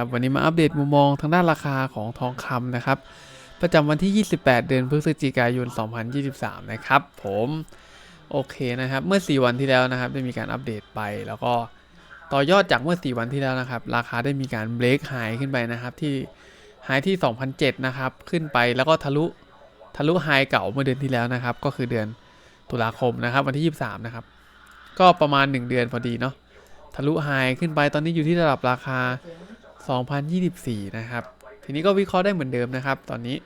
นะครับ วันนี้มาอัปเดตมุมมองทางด้านราคาของทองคำนะครับ ประจำวันที่ 28 เดือนพฤศจิกายน 2023 นะครับผมโอเคนะครับ เมื่อ 4 วันที่แล้วนะครับ ได้มีการอัปเดตไปแล้วก็ต่อยอดจากเมื่อ 4 วันที่แล้วนะครับ ราคาได้มีการเบรกไฮขึ้นไปนะครับ ที่ไฮที่ 2007 นะครับ ขึ้นไปแล้วก็ทะลุทะลุไฮเก่าเมื่อเดือนที่แล้วนะครับ ก็คือเดือนตุลาคมนะครับ วันที่ 23 นะครับ ก็ประมาณ 1 เดือนพอดีเนาะทะลุไฮขึ้นไปตอนนี้อยู่ที่ระดับราคา 2024 นะครับ ทีนี้ก็วิเคราะห์ได้เหมือนเดิมนะครับ ตอนนี้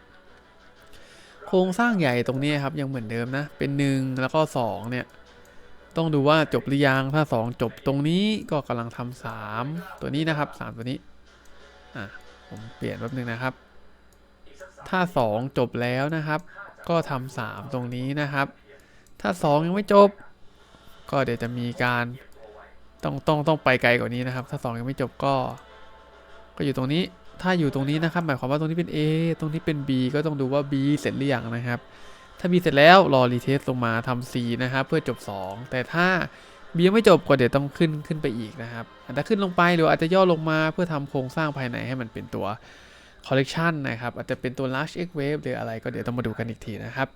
โครงสร้างใหญ่ตรงนี้ครับยังเหมือนเดิมนะ เป็น 1 แล้วก็ 2 เนี่ย ต้องดูว่าจบหรือยัง ถ้า 2 จบตรงนี้ก็กำลังทำ3ตัวนี้นะครับ 3 ตัวนี้ อะ ผมเปลี่ยนแป๊บนึงนะครับ ถ้า 2 จบแล้วนะครับ ก็ทำ3ตรงนี้นะครับ ถ้า 2 ยังไม่จบ ก็เดี๋ยวจะมีการต้องต้องต้องไปไกลกว่านี้นะครับ ถ้า 2 ยังไม่จบก็ ก็อยู่ตรงนี้ถ้าอยู่ตรงนี้นะครับ หมายความว่าตรงนี้เป็น A ตรงนี้เป็น B ก็ต้องดูว่า B เสร็จหรือยังนะครับ ถ้า B เสร็จแล้วรอรีเทสลงมาทำ C นะครับเพื่อจบ 2 แต่ถ้า B ยังไม่จบก็เดี๋ยวต้องขึ้นขึ้นไปอีกนะครับอาจจะขึ้นลงไปหรืออาจจะย่อลงมาเพื่อทำโครงสร้างภายในให้มันเป็นตัว collection นะครับ อาจจะเป็นตัว large X wave หรืออะไรก็เดี๋ยวต้องมาดูกันอีกทีนะครับ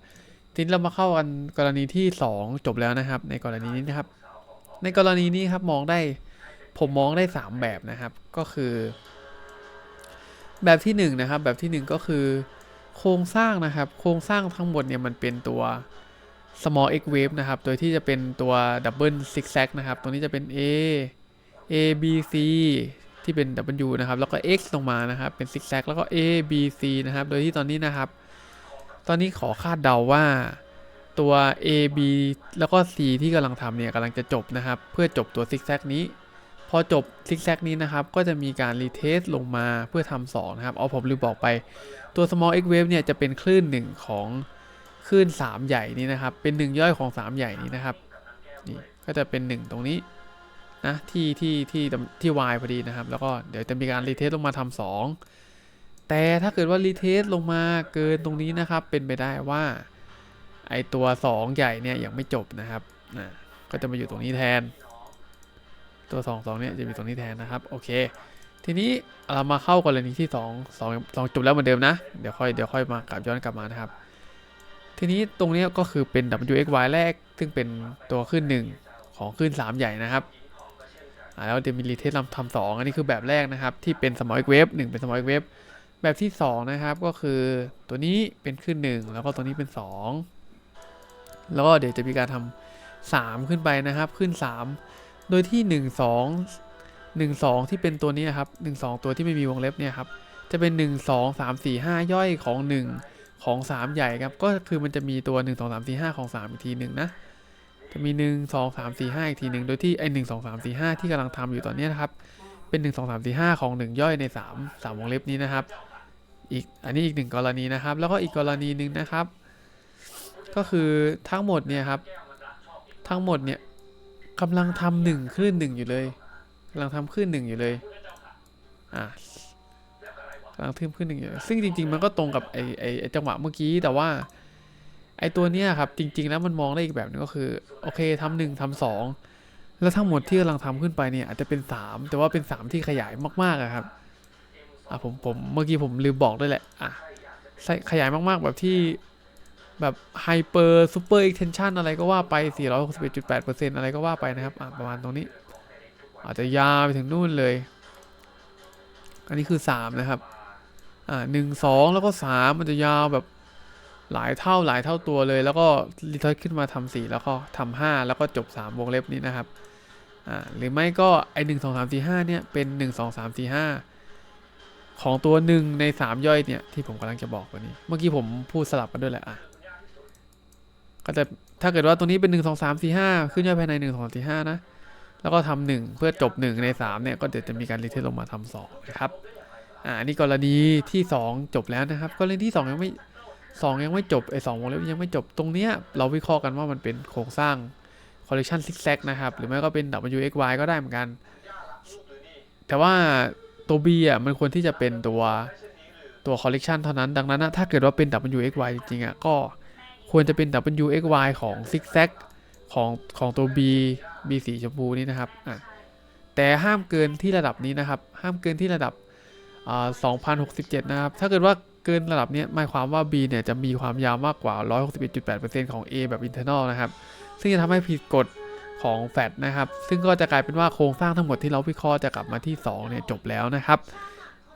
ทีนี้เรามาเข้ากันกรณีที่ 2 จบแล้วนะครับ ในกรณีนี้นะครับ ในกรณีนี้ครับมองได้ผมมองได้ 3 แบบนะครับ ก็คือ แบบที่1นนะครับ แบบทีหนึ่1 ก็คือ โครงสร้างนะครับ โครงสร้างทั้งหมดเนี่ยมันเป็นตัว small x wave นะครับ โดยที่จะเป็นตัว double zigzag นะครับ ตรงนี้จะเป็น A A B C ที่เป็น W นะครับ แล้วก็ X ลงมานะครับ เป็น zigzag แล้วก็ A B C นะครับ โดยที่ตอนนี้นะครับ ตอนนี้ขอคาดเดาว่าตัว A B แล้วก็ C ที่กำลังทำเนี่ยกำลังจะจบนะครับ เพื่อจบตัวซิกแซกนี้ พอจบซิกแซกนี้นะครับ ก็จะมีการรีเทสลงมาเพื่อทำสองนะครับ เอาผมลืมบอกไป ตัว small x wave เนี่ยจะเป็นคลื่นหนึ่งของคลื่น 3 ใหญ่นี้นะครับ เป็นหนึ่งย่อยของ 3 ใหญ่นี้นะครับ นี่ก็จะเป็น 1 ตรงนี้นะที่ที่ที่ที่ y พอดีนะครับ แล้วก็เดี๋ยวจะมีการรีเทสลงมาทำสองแต่ถ้าเกิดว่ารีเทสลงมาเกินตรงนี้นะครับ เป็นไปได้ว่าไอตัว 2 ใหญ่เนี่ยยังไม่จบนะครับนะก็จะมาอยู่ตรงนี้แทน ตัว2 2เนี่ยจะมีตรงนี้แทนนะครับโอเค ทีนี้เรามาเข้ากรณีที่ 2 2 2จบแล้วเหมือนเดิมนะ เดี๋ยวค่อยเดี๋ยวค่อยมากลับย้อนกลับมานะครับ ทีนี้ตรงนี้ก็คือเป็น WXY แรก ซึ่งเป็นตัวขึ้นหนึ่งของขึ้น 3 ใหญ่นะครับอ่าแล้วเดี๋ยวมีรีเทสทำทำสองอันนี้คือแบบแรกนะครับ ที่เป็น small x wave 1เป็น small x wave แบบที่ 2 นะครับก็คือตัวนี้เป็นขึ้น 1 แล้วก็ตัวนี้เป็น 2 แล้วก็เดี๋ยวจะมีการทำ3ขึ้นไปนะครับ ขึ้น 3 โดยที่ 1 2 1 2 ที่เป็นตัวนี้นะครับ 1 2 ตัวที่ไม่มีวงเล็บเนี่ยครับ จะเป็น 1 2 3 4 5 ย่อยของ 1 ของ 3 ใหญ่ครับ ก็คือมันจะมีตัว 1 2 3 4 5 ของ 3 อีกทีหนึ่งนะ จะมี 1 2 3 4 5 อีกทีหนึ่งโดยที่ไอ้1 2 3 4 5 ที่กำลังทำอยู่ตอนนี้นะครับ เป็น 1 2 3 4 5 ของ 1 ย่อยใน 3 3 วงเล็บนี้นะครับ อีก อันนี้อีกหนึ่งกรณีนะครับ แล้วก็อีกกรณีหนึ่งนะครับ ก็คือทั้งหมดเนี่ยครับ ทั้งหมดเนี่ย กำลังทำหนึ่งคลื่นหนึ่งอยู่เลยกำลังทำคลื่นหนึ่งอยู่เลยอะกำลังทึมคลื่นหนึ่งอยู่ซึ่งจริง ๆ มันก็ตรงกับไอไอไอจังหวะเมื่อกี้แต่ว่าไอตัวเนี้ยครับจริง ๆ แล้วมันมองได้อีกแบบหนึงก็คือโอเคทำหนึ่งทำสองแล้วทั้งหมดที่กำลังทำขึ้นไปเนี่ยอาจจะเป็นสามแต่ว่าเป็นสามที่ขยายมากๆอะครับอะผมผมเมื่อกี้ผมลืมบอกด้วยแหละอะขยายมากๆแบบที่ แบบไฮเปอร์ซูเปอร์เอ็กเทนชันอะไรก็ว่าไป 461.8%อะไรก็ว่าไปนะครับประมาณตรงนี้ อาจจะยาวไปถึงนู่นเลย อันนี้คือ 3 นะครับ อ่าหนึ่งสองแล้วก็ 3 มันจะยาวแบบหลายเท่าหลายเท่าตัวเลย แล้วก็รีทัชขึ้นมาทำ4แล้วก็ทำ5แล้วก็จบ 3 วงเล็บนี้นะครับ อ่าหรือไม่ก็ไอหนึ่งสองสามสี่ห้าเนี่ยเป็นหนึ่งสองสามสี่ห้าของตัวหนึ่งในสามย่อยเนี่ยที่ผมกำลังจะบอกวันนี้ เมื่อกี้ผมพูดสลับกันด้วยแหละอะ ก็จะถ้าเกิดว่าตัวนี้เป็นหนึ่งสองสามสี่ห้าขึ้นย่อยภายในหนึ่งสองสี่ห้านะ แล้วก็ทำหนึ่งเพื่อจบหนึ่งในสามเนี่ย ก็เดี๋ยวจะมีการรีเทสลงมาทำสองนะครับอ่านนี้กรณีที่สองจบแล้วนะครับกรณีที่สองยังไม่สองยังไม่จบไอ้สองวงเล็บยังไม่จบตรงเนี้ยเราวิเคราะห์กันว่ามันเป็นโครงสร้าง collection zigzag นะครับ หรือไม่ก็เป็น WXY ก็ได้เหมือนกัน แต่ว่าตัว B อะมันควรที่จะเป็นตัวตัว collection เท่านั้นดังนั้นนะถ้าเกิดว่าเป็น WXY จริงๆอะก็ ควรจะเป็น WXY ของ zigzag ของของตัว B B สีชมพูนี่นะครับอะแต่ห้ามเกินที่ระดับนี้นะครับ ห้ามเกินที่ระดับอ่า2,067 นะครับ ถ้าเกิดว่าเกินระดับนี้หมายความว่า B เนี่ยจะมีความยาวมากกว่า 161.8%ของ A แบบ internal นะครับ ซึ่งจะทำให้ผิดกฎของแฟดนะครับ ซึ่งก็จะกลายเป็นว่าโครงสร้างทั้งหมดที่เราวิเคราะห์จะกลับมาที่ 2 เนี่ยจบแล้วนะครับ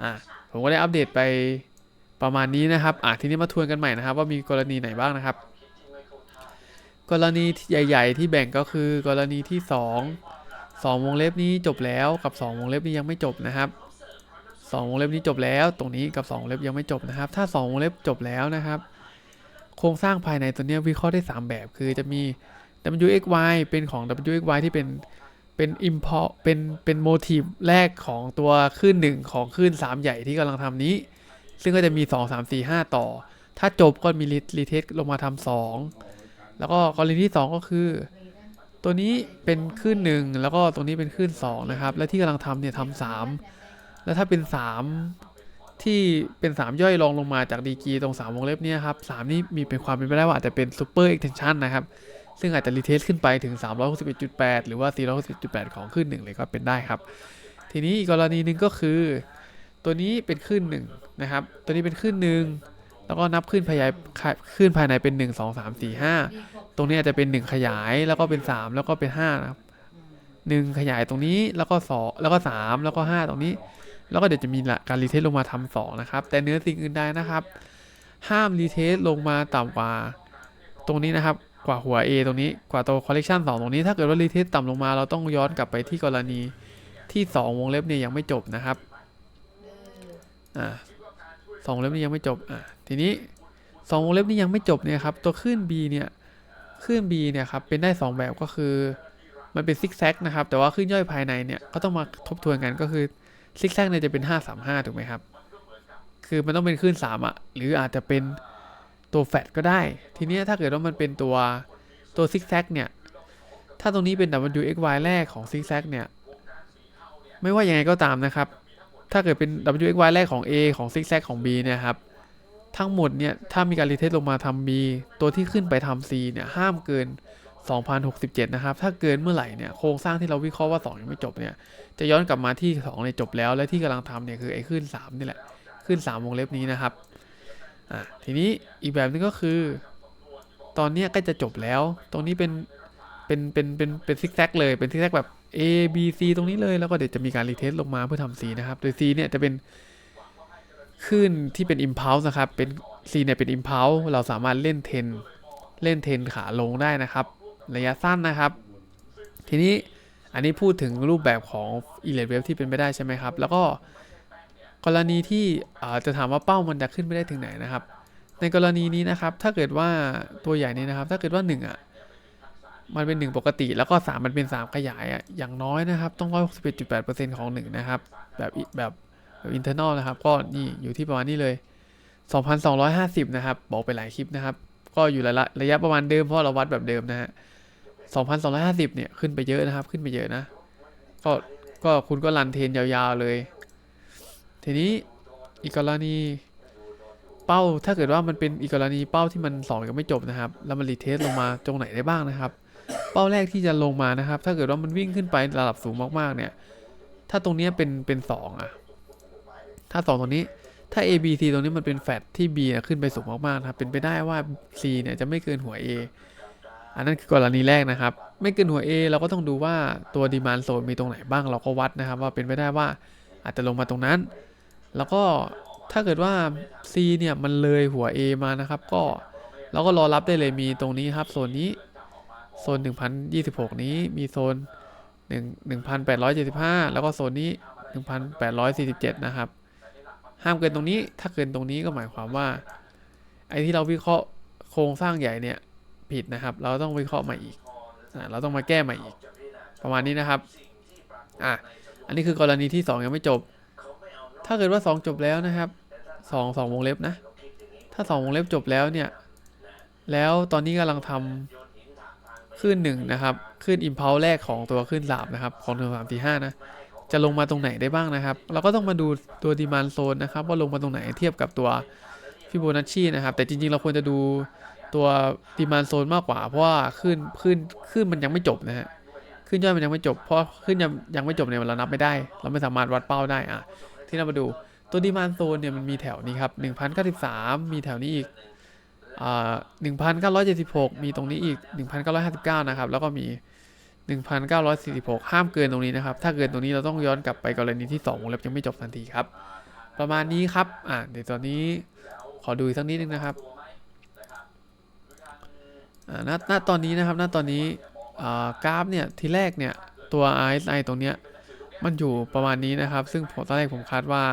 อะผมก็ได้อัปเดตไป ประมาณนี้นะครับอะทีนี้มาทวนกันใหม่นะครับ ว่ามีกรณีไหนบ้างนะครับ กรณีใหญ่ ๆ ที่แบ่งก็คือ กรณีที่ 2 2 วงเล็บนี้จบแล้วกับ 2 วงเล็บนี้ยังไม่จบนะครับ 2 วงเล็บนี้จบแล้ว ตรงนี้กับ 2 วงเล็บยังไม่จบนะครับ ถ้า 2 วงเล็บจบแล้วนะครับ โครงสร้างภายในตัวนี้วิเคราะห์ได้ 3 แบบ คือจะมี wxy เป็นของ wxy ที่เป็นเป็น import เป็นเป็นโมทีฟแรกของตัวคลื่นหนึ่งของคลื่น3 ใหญ่ที่กำลังทำนี้ ซึ่งก็จะมี 2 3 4 5 ต่อ ถ้าจบก็มีรีเทสลงมาทำสองแล้วก็กรณีที่ 2 ก็คือ ตัวนี้เป็นคลื่นหนึ่งแล้วก็ตรงนี้เป็นคลื่นสองนะครับ และที่กำลังทำเนี่ยทำสามแล้วถ้าเป็นสามที่เป็นสามย่อยรองลงมาจากดีกีตรงสามวงเล็บเนี่ยครับสามนี่มีเป็นความเป็นไปได้ว่าอาจจะเป็นซูเปอร์เอ็กเทนชันนะครับ ซึ่งอาจจะรีเทสขึ้นไปถึง 361.8 หรือว่า 461.8 ของคลื่นหนึ่งเลยก็เป็นได้ครับ ทีนี้อีกกรณีหนึ่งก็คือ ตัวนี้เป็นคลื่นหนึ่งนะครับ ตัวนี้เป็นคลื่นหนึ่งแล้วก็นับคลื่นพยายคลื่นภายในเป็น 1 2 3 4 5 ตรงนี้อาจจะเป็น 1 ขยายแล้วก็เป็น 3 แล้วก็เป็น5นะครับ1ขยายตรงนี้แล้วก็2แล้วก็ 3 แล้วก็ 5 ตรงนี้ แล้วก็เดี๋ยวจะมีการรีเทสลงมาทำสองนะครับ แต่เนื้อสิ่งอื่นใดนะครับ ห้ามรีเทสลงมาต่ำกว่า ตรงนี้นะครับกว่าหัว A ตรงนี้กว่าตัว collection 2 ตรงนี้ ถ้าเกิดว่ารีเทสต่ำลงมาเราต้องย้อนกลับไปที่กรณีที่ 2 วงเล็บเนี่ยยังไม่จบนะครับ อ่าสองวงเล็บนี้ยังไม่จบอ่าทีนี้สองวงเล็บนี้ยังไม่จบเนี่ยครับตัวคลื่น B เนี่ยคลื่น B เนี่ยครับเป็นได้ 2 แบบก็คือมันเป็นซิกแซกนะครับแต่ว่าคลื่นย่อยภายในเนี่ยก็ต้องมาทบทวนกันก็คือซิกแซกเนี่ยจะเป็น 535 ถูกไหมครับ คือมันต้องเป็นคลื่น3อะหรืออาจจะเป็นตัวแฟดก็ได้ ทีนี้ถ้าเกิดว่ามันเป็นตัวตัวซิกแซกเนี่ยถ้าตรงนี้เป็น WXY แรกของซิกแซกเนี่ยไม่ว่ายังไงก็ตามนะครับ ถ้าเกิดเป็น WXY แรกของ A ของ Zig Zag ของ B เนี่ยครับ ทั้งหมดเนี่ยถ้ามีการรีเทสลงมาทำ B ตัวที่ขึ้นไปทำ C เนี่ยห้ามเกิน 2067 นะครับ ถ้าเกินเมื่อไหร่เนี่ยโครงสร้างที่เราวิเคราะห์ว่า 2 ยังไม่จบเนี่ย จะย้อนกลับมาที่2เนี่ยจบแล้ว และที่กำลังทำเนี่ยคือไอ้ขึ้น 3 นี่แหละ ขึ้น 3 วงเล็บนี้นะครับ อะทีนี้อีกแบบนึงก็คือ ตอนนี้ใก็จะจบแล้ว ตรงนี้เป็น เป็น เป็น เป็น เป็นซิกแซกเลย เป็นซิกแซกแบบ A B C ตรงนี้เลยแล้วก็เดี๋ยวจะมีการรีเทสลงมาเพื่อทำ C นะครับ โดย C เนี่ยจะเป็นคลื่นที่เป็น impulse นะครับ เป็น C เนี่ยเป็น impulse เราสามารถเล่นเทนเล่นเทนขาลงได้นะครับ ระยะสั้นนะครับ ทีนี้อันนี้พูดถึงรูปแบบของ e l e wave ที่เป็นไปได้ใช่ไหมครับ แล้วก็กรณีที่จะถามว่าเป้ามันจะขึ้นไปได้ถึงไหนนะครับ ในกรณีนี้นะครับ ถ้าเกิดว่าตัวใหญ่นี้นะครับ ถ้าเกิดว่า1อะ มันเป็น 1 ปกติ แล้วก็ 3 มันเป็น 3 ขยายอะอย่างน้อยนะครับ ต้อง 161.8%ของ 1 นะครับ แบบอิแบบแบบ internal นอลนะครับ ก็นี่อยู่ที่ประมาณนี้เลย 2,250 นะครับ บอกไปหลายคลิปนะครับ ก็อยู่ระระยะประมาณเดิมเพราะเราวัดแบบเดิมนะฮะ2,250 เนี่ย ขึ้นไปเยอะนะครับ ขึ้นไปเยอะนะ ก็ก็คุณก็รันเทนยาวๆเลย ทีนี้อีกกรณีเป้าถ้าเกิดว่ามันเป็นอีกกรณีเป้าที่มัน2ยังไม่จบนะครับ แล้วมันรีเทสลงมาตรงไหนได้บ้างนะครับ เป้าแรกที่จะลงมานะครับ ถ้าเกิดว่ามันวิ่งขึ้นไประดับสูงมากๆเนี่ย ถ้าตรงนี้เป็นเป็นสองอะถ้าสองตรงนี้ถ้า A B C ตรงนี้มันเป็นแฟตที่ B ขึ้นไปสูงมากๆนะครับเป็นไปได้ว่า C เนี่ยจะไม่เกินหัว A อันนั้นคือกรณีแรกนะครับ ไม่เกินหัว A เราก็ต้องดูว่าตัวดีมานโซนมีตรงไหนบ้างเราก็วัดนะครับ ว่าเป็นไปได้ว่าอาจจะลงมาตรงนั้น แล้วก็ถ้าเกิดว่า C เนี่ยมันเลยหัว A มานะครับ ก็เราก็รอรับได้เลยมีตรงนี้ครับโซนนี้ โซน 1026 นี้มีโซน 1 1875 แล้วก็โซนนี้ 1847 นะครับ ห้ามเกินตรงนี้ ถ้าเกินตรงนี้ก็หมายความว่า ไอ้ที่เราวิเคราะห์โครงสร้างใหญ่เนี่ยผิดนะครับ เราต้องวิเคราะห์ใหม่อีกอเราต้องมาแก้ใหม่อีก ประมาณนี้นะครับ อะ อันนี้คือกรณีที่ 2 ยังไม่จบ ถ้าเกิดว่า 2 จบแล้วนะครับ 2 2วงเล็บนะ ถ้า 2 วงเล็บจบแล้วเนี่ย แล้วตอนนี้กำลังทำ ขึ้นหนึ่งนะครับขึ้นอิมพัลแรกของตัวขึ้นสามนะครับของหนึ่งสามสี่ห้านะจะลงมาตรงไหนได้บ้างนะครับ เราก็ต้องมาดูตัวดีมานโซนนะครับว่าลงมาตรงไหนเทียบกับตัวฟิโบนัชชีนะครับ แต่จริงๆเราควรจะดูตัวดีมานโซนมากกว่า เพราะว่าขึ้นขึ้นขึ้นมันยังไม่จบนะฮะขึ้นย่อยมันยังไม่จบ เพราะขึ้นยังยังไม่จบเนี่ยเรานับไม่ได้ เราไม่สามารถวัดเป้าได้อะที่เรามาดูตัวดีมานโซนเนี่ยมันมีแถวนี้ครับ1,093 มีแถวนี้อีก 1,976 มีตรงนี้อีก 1,959 นะครับ แล้วก็มี 1,946 ห้ามเกินตรงนี้นะครับ ถ้าเกินตรงนี้เราต้องย้อนกลับไปกรณีที่2วงเล็บยังไม่จบทันทีครับ ประมาณนี้ครับ อ่าเดี๋ยวตอนนี้ขอดูอีกสักนิดนึงนะครับอ่าณณตอนนี้นะครับณตอนนี้อ่ากราฟเนี่ย ทีแรกเนี่ย ตัว RSI ตรงเนี้ย มันอยู่ประมาณนี้นะครับ ซึ่งผมตอนแรกผมคาดว่า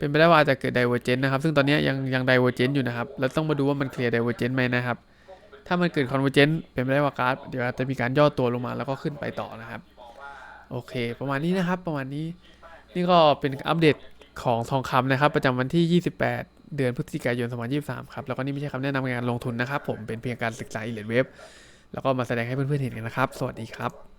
เป็นไปได้ว่าอาจจะเกิด divergence นะครับ ซึ่งตอนนี้ยังยัง divergence อยู่นะครับ แล้วต้องมาดูว่ามัน clear divergence ไหมนะครับ ถ้ามันเกิด convergence เป็นไปได้ว่ากราฟเดี๋ยวอาจจะมีการย่อตัวลงมาแล้วก็ขึ้นไปต่อนะครับ โอเค ประมาณนี้นะครับ ประมาณนี้ นี่ก็เป็นอัปเดตของทองคำนะครับ ประจำวันที่ 28 เดือนพฤศจิกายน 2023 ครับ แล้วก็นี่ไม่ใช่คำแนะนำในการลงทุนนะครับ ผม เป็นเพียงการศึกษาอิเล็กเว็บ แล้วก็มาแสดงให้เพื่อนๆเห็นกันนะครับ สวัสดีครับ